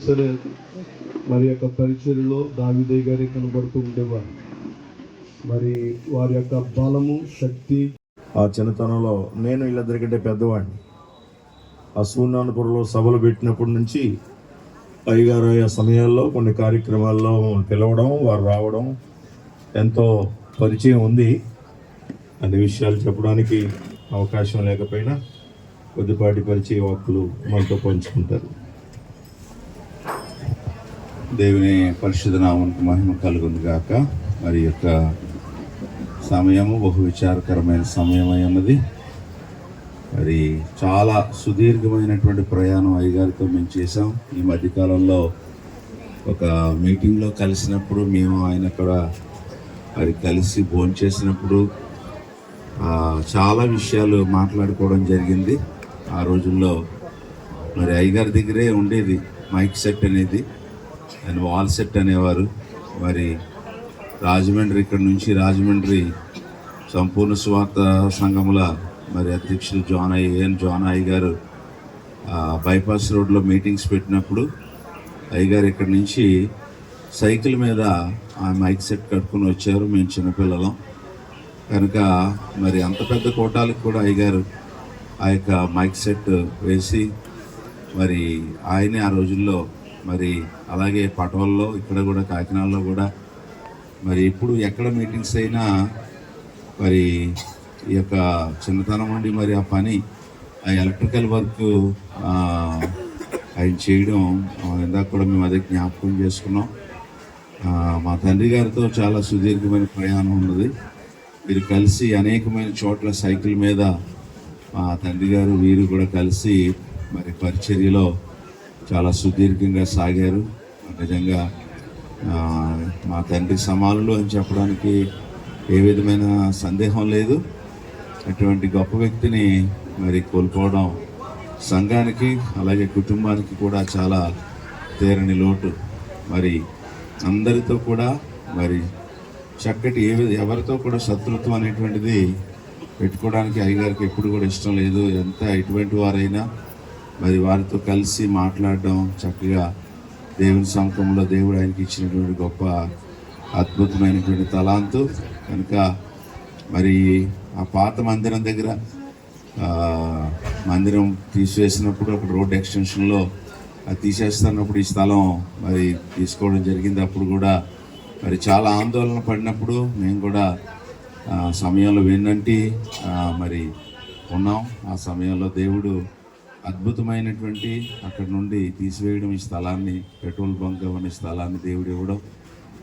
సరే మరి యొక్క పరిచయంలో దావిదయ్య గారే కనబడుతూ ఉండేవారు. మరి వారి యొక్క బలము శక్తి. ఆ చిన్నతనంలో నేను వీళ్ళందరికంటే పెద్దవాడిని. ఆ సూర్యనారాయణపురంలో సభలు పెట్టినప్పటి నుంచి అయ్యగారు ఆ సమయాల్లో కొన్ని కార్యక్రమాల్లో పిలవడం వారు రావడం ఎంతో పరిచయం ఉంది. అన్ని విషయాలు చెప్పడానికి అవకాశం లేకపోయినా కొద్దిపాటి పరిచయ వాక్కులు మనతో పంచుకుంటారు. దేవుని పరిశుద్ధ నామానికి మహిమ కలుగుంది గాక. మరి యొక్క సమయము బహు విచారకరమైన సమయమై ఉన్నది. మరి చాలా సుదీర్ఘమైనటువంటి ప్రయాణం అయ్యగారితో మేము చేసాం ఈ మధ్యకాలంలో ఒక మీటింగ్లో కలిసినప్పుడు మేము ఆయన కూడా మరి కలిసి భోంచేసినప్పుడు చాలా విషయాలు మాట్లాడుకోవడం జరిగింది. ఆ రోజుల్లో మరి అయ్యగారి దగ్గరే ఉండేది మైక్ సెట్ అనేది. అండ్ వాల్ సెట్ అనేవారు. మరి రాజమండ్రి ఇక్కడ నుంచి రాజమండ్రి సంపూర్ణ స్వార్థ సంఘముల మరి అధ్యక్షులు జాన్ అయ్య ఏఎన్ జాన్ అయ్య గారు బైపాస్ రోడ్లో మీటింగ్స్ పెట్టినప్పుడు అయ్యగారు ఇక్కడ నుంచి సైకిల్ మీద ఆ మైక్ సెట్ కట్టుకుని వచ్చారు. మేము చిన్నపిల్లలం. కనుక మరి అంత పెద్ద కోటాలకు కూడా అయ్యగారు ఆ యొక్క మైక్ సెట్ వేసి మరి ఆయనే ఆ రోజుల్లో మరి అలాగే పటవల్లో ఇక్కడ కూడా కాకినాడలో కూడా మరి ఇప్పుడు ఎక్కడ మీటింగ్స్ అయినా మరి ఈ యొక్క చిన్నతనం నుండి మరి ఆ పని ఆ ఎలక్ట్రికల్ వర్క్ ఆయన చేయడం ఇందాక కూడా మేము అదే జ్ఞాపకం చేసుకున్నాం. మా తండ్రి గారితో చాలా సుదీర్ఘమైన ప్రయాణం ఉన్నది. వీరు కలిసి అనేకమైన చోట్ల సైకిల్ మీద మా తండ్రి గారు వీరు కూడా కలిసి మరి పరిచర్యలో చాలా సుదీర్ఘంగా సాగారు. నిజంగా మా తండ్రి సమానులు అని చెప్పడానికి ఏ విధమైన సందేహం లేదు. అటువంటి గొప్ప వ్యక్తిని మరి కోల్పోవడం సంఘానికి అలాగే కుటుంబానికి కూడా చాలా తీరని లోటు. మరి అందరితో కూడా మరి చక్కటి ఏ ఎవరితో కూడా శత్రుత్వం అనేటువంటిది పెట్టుకోవడానికి అయ్యగారికి ఎప్పుడు కూడా ఇష్టం లేదు. ఎంత ఎటువంటి వారైనా మరి వారితో కలిసి మాట్లాడడం చక్కగా దేవుని సమకంలో దేవుడు ఆయనకి ఇచ్చినటువంటి గొప్ప అద్భుతమైనటువంటి తలాంతు. కనుక మరి ఆ పాత మందిరం దగ్గర మందిరం తీసివేసినప్పుడు అక్కడ రోడ్ ఎక్స్టెన్షన్లో అది తీసేస్తున్నప్పుడు ఈ స్థలం మరి తీసుకోవడం జరిగింది. అప్పుడు కూడా మరి చాలా ఆందోళన పడినప్పుడు మేము కూడా సమయంలో వెన్నంటి మరి ఉన్నాం. ఆ సమయంలో దేవుడు అద్భుతమైనటువంటి అక్కడ నుండి తీసివేయడం ఈ స్థలాన్ని పెట్రోల్ బంక్ అనే స్థలాన్ని దేవుడు ఇవ్వడం.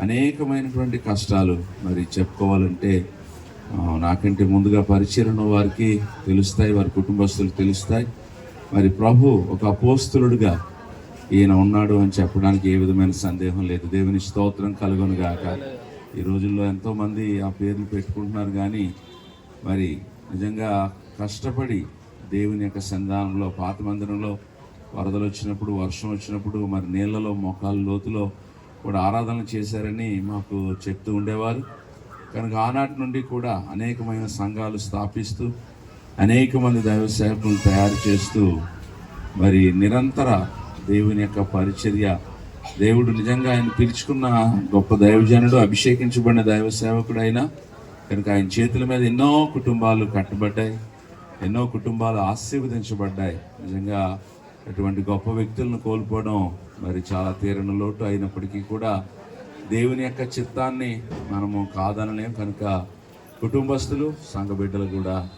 అనేకమైనటువంటి కష్టాలు మరి చెప్పుకోవాలంటే నాకంటే ముందుగా పరిచయం వారికి తెలుస్తాయి వారి కుటుంబస్తులకు తెలుస్తాయి. మరి ప్రభు ఒక అపోస్తులుడుగా ఈయన ఉన్నాడు అని చెప్పడానికి ఏ విధమైన సందేహం లేదు. దేవుని స్తోత్రం కలుగును గాక ఈ రోజుల్లో ఎంతోమంది ఆ పేర్లు పెట్టుకుంటున్నారు కానీ మరి నిజంగా కష్టపడి దేవుని యొక్క సంధానంలో పాత మందిరంలో వరదలు వచ్చినప్పుడు వర్షం వచ్చినప్పుడు మరి నీళ్ళలో మొక్కలు లోతులో కూడా ఆరాధన చేశారని మాకు చెప్తూ ఉండేవారు. కనుక ఆనాటి నుండి కూడా అనేకమైన సంఘాలు స్థాపిస్తూ అనేక మంది దైవ సేవకులు తయారు చేస్తూ మరి నిరంతర దేవుని యొక్క పరిచర్య దేవుడు నిజంగా ఆయన పిలుచుకున్న గొప్ప దైవజనుడు అభిషేకించబడిన దైవ సేవకుడు అయినా కనుక ఆయన చేతుల మీద ఎన్నో కుటుంబాలు కట్టబడ్డాయి. ఎన్నో కుటుంబాలు ఆశీర్వదించబడ్డాయి. నిజంగా అటువంటి గొప్ప వ్యక్తులను కోల్పోవడం మరి చాలా తీరని లోటు అయినప్పటికీ కూడా దేవుని యొక్క చిత్తాన్ని మనము కాదనలేం. కనుక కుటుంబస్తులు సంఘ బిడ్డలు కూడా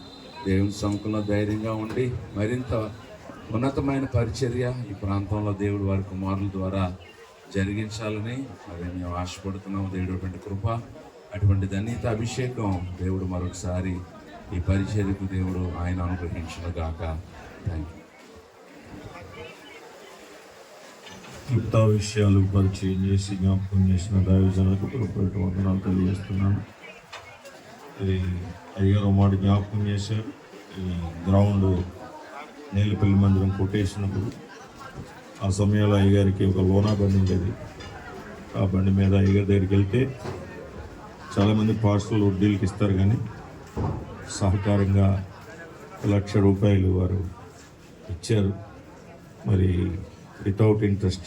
దేవుని సముఖంలో ధైర్యంగా ఉండి మరింత ఉన్నతమైన పరిచర్య ఈ ప్రాంతంలో దేవుడు వారి కుమారుల ద్వారా జరిగించాలని మరి మేము ఆశపడుతున్నాం. దేవుడు అటువంటి కృప అటువంటి ధన్యత అభిషేకం దేవుడు మరొకసారి ఈ పరిచర్యకు దేవుడు ఆయన అనుగ్రహించిన గాక. థ్యాంక్ యూ క్లుప్త విషయాలు పరిచయం చేసి జ్ఞాపకం చేసిన దైవజనులకు ప్రభుత్వ వందనాలు తెలియజేస్తున్నాను. ఇది అయ్యారు మాట జ్ఞాపకం చేశారు. ఈ గ్రౌండ్ నేలపల్లి మందిరం కొట్టేసినప్పుడు ఆ సమయంలో అయ్యగారికి ఒక లోనా బండి ఉండేది. ఆ బండి మీద అయ్యగారి దగ్గరికి వెళ్తే చాలామంది పార్సల్ వడ్డీలకి ఇస్తారు కానీ సహకారంగా లక్ష రూపాయలు వారు ఇచ్చారు. మరి వితౌట్ ఇంట్రెస్ట్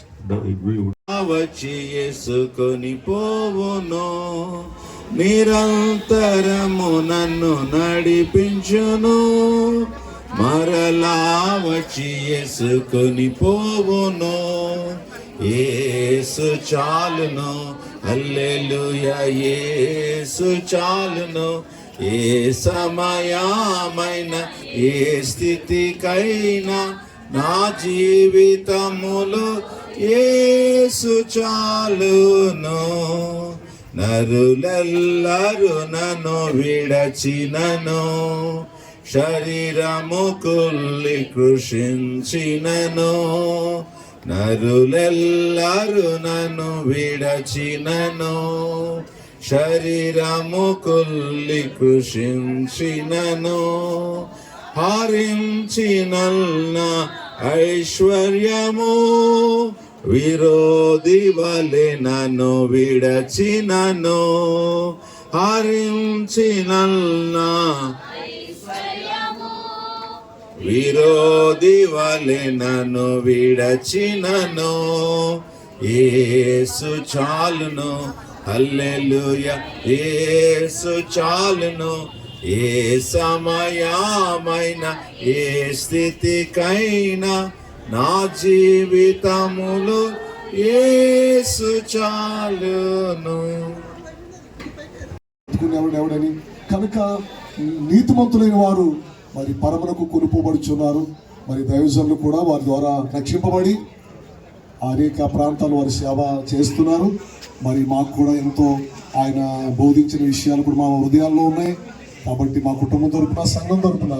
వచ్చి యేసుకొని పోవును. నిరంతరము నన్ను నడిపించును. మరలా వచ్చి యేసుకొని పోవును. ఏసు చాలును. అల్లెలుయ ఏసు చాలును. ఏ సమయమైన ఏ స్థితికైనా నా జీవితములు యేసు చాలును. నరులెల్లరు నన్ను విడచినను. శరీరము కుల్లి కృషించినను. నరులెల్లరు నన్ను విడచినను. శరీరము కుల్లి కృషించినను హరించినల్న ఐశ్వర్యము విరోధి వలె నన్ను విడచినను హరించినల్న విరోధి వలె నన్ను విడచినను ఏసు చాలును హల్లెలూయ. ఏసు చాలును. ఏ సమయమైన ఏ స్థితికైనా నా జీవితములు ఏసు చాలును. ఎవడని? కనుక నీతిమంతులైన వారు మరి పరమలకు కొనుపోబడుచున్నారు. మరి దైవజనులు కూడా వారి ద్వారా రక్షింపబడి అనేక ప్రాంతాలు వారి సేవ చేస్తున్నారు. మరి మాకు కూడా ఎంతో ఆయన బోధించిన విషయాలు కూడా మా హృదయాల్లో ఉన్నాయి. కాబట్టి మా కుటుంబం తరపున సంఘం తరపున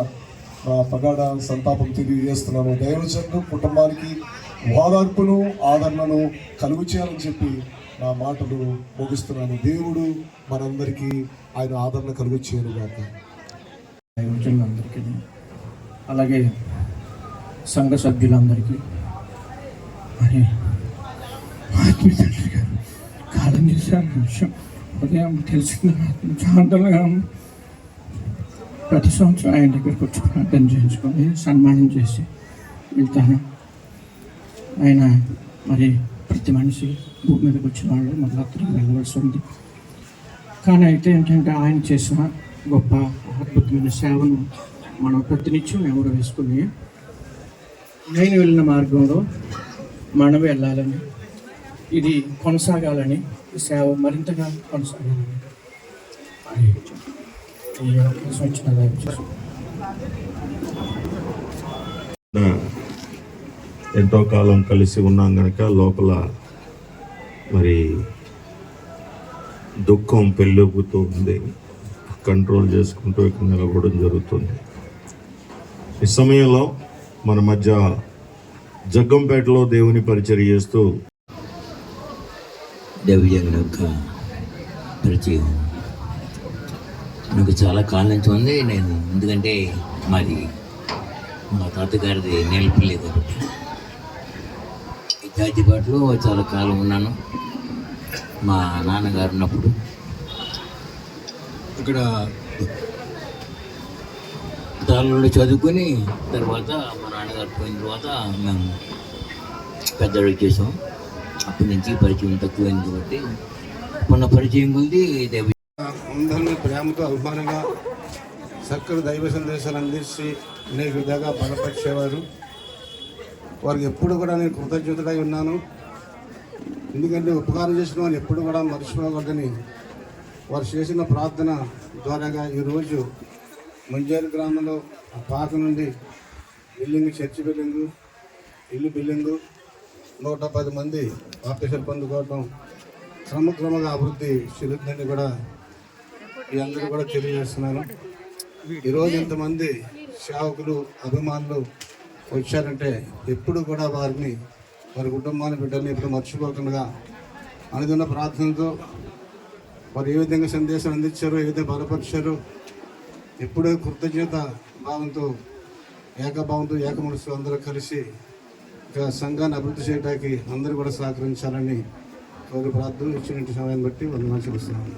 పగాడ సంతాపం తెలియజేస్తున్నాను. దైవజనులు కుటుంబానికి ఓదార్పును ఆదరణను కలుగు చేయాలని చెప్పి నా మాటలు ముగిస్తున్నాను. దేవుడు మనందరికీ ఆయన ఆదరణ కలుగు చేయనుగాక దైవజనులందరికీ అలాగే సంఘ సభ్యులందరికీ మరి ఆత్మీయ తండ్రి గారు కాలం చేశారు విషయం ఉదయం తెలిసింది నాకు ప్రతి సంవత్సరం ఆయన దగ్గరికి వచ్చి ప్రార్థన చేయించుకొని సన్మానం చేసి వెళ్తాను. ఆయన మరి ప్రతి మనిషి భూమి మీదకి వచ్చిన వాళ్ళు మళ్ళీ వెళ్ళవలసి ఉంది. కానీ అయితే ఏంటంటే ఆయన చేసిన గొప్ప అద్భుతమైన సేవను మనం ప్రతినిత్యం ఎవరు వేసుకుని ఆయన వెళ్ళిన మార్గంలో మనం వెళ్ళాలని ఇది కొనసాగాలని ఈ సేవ మరింతగా కొనసాగాలని. ఈ అవకాశం ఎంతో కాలం కలిసి ఉన్నాం గనక లోపల మరి దుఃఖం పెళ్ళొక్కుతూ ఉంది. కంట్రోల్ చేసుకుంటూ ఇక్కడ నిలబడడం జరుగుతుంది. ఈ సమయంలో మన మధ్య జగ్గంపేటలో దేవుని పరిచయం చేస్తూ దైవజనుల యొక్క పరిచయం. నాకు చాలా కాలం నుంచి ఉంది. నేను ఎందుకంటే మాది మా తాతగారిది నేలపల్లి కాబట్టి. ఈ జాతిపాటులో చాలా కాలం ఉన్నాను. మా నాన్నగారు ఉన్నప్పుడు. ఇక్కడ దానిలో చదువుకొని తర్వాత మా నాన్నగారు పోయిన తర్వాత మేము పెద్దవాడికి చేసాం అప్పటి నుంచి పరిచయం తక్కువైంది కాబట్టి మొన్న పరిచయం ఉంది అందరినీ ప్రేమతో అభిమానంగా చక్కటి దైవ సందేశాలు అందించి అనేక విధంగా బలపరిచేవారు. వారికి ఎప్పుడు కూడా నేను కృతజ్ఞతలై ఉన్నాను. ఎందుకంటే ఉపకారం చేసిన వారిని ఎప్పుడు కూడా మర్చిపోకూడదని వారు చేసిన ప్రార్థన ద్వారాగా ఈరోజు మంజారి గ్రామంలో పాత నుండి బిల్డింగ్ చర్చి బిల్డింగు ఇల్లు బిల్డింగు నూట పది మంది ఆఫీసర్ పొందుకోవటం క్రమక్రమంగా అభివృద్ధి చెందుతుందని కూడా మీ అందరూ కూడా తెలియజేస్తున్నాను ఈరోజు ఇంతమంది సేవకులు అభిమానులు వచ్చారంటే ఎప్పుడు కూడా వారిని వారి కుటుంబాన్ని బిడ్డల్ని ఎప్పుడు మర్చిపోకుండా అనుదిన ప్రార్థనతో వారు ఏ విధంగా సందేశం అందించారో ఏ విధంగా బలపరిచారు ఎప్పుడూ కృతజ్ఞత భావంతో ఏకభావంతో ఏక మనసు అందరూ కలిసి ఇక సంఘాన్ని అభివృద్ధి చేయడానికి అందరూ కూడా సహకరించాలని కోరి ప్రార్థన ఇచ్చినటువంటి సమయాన్ని బట్టి వందనాలు చూస్తున్నాను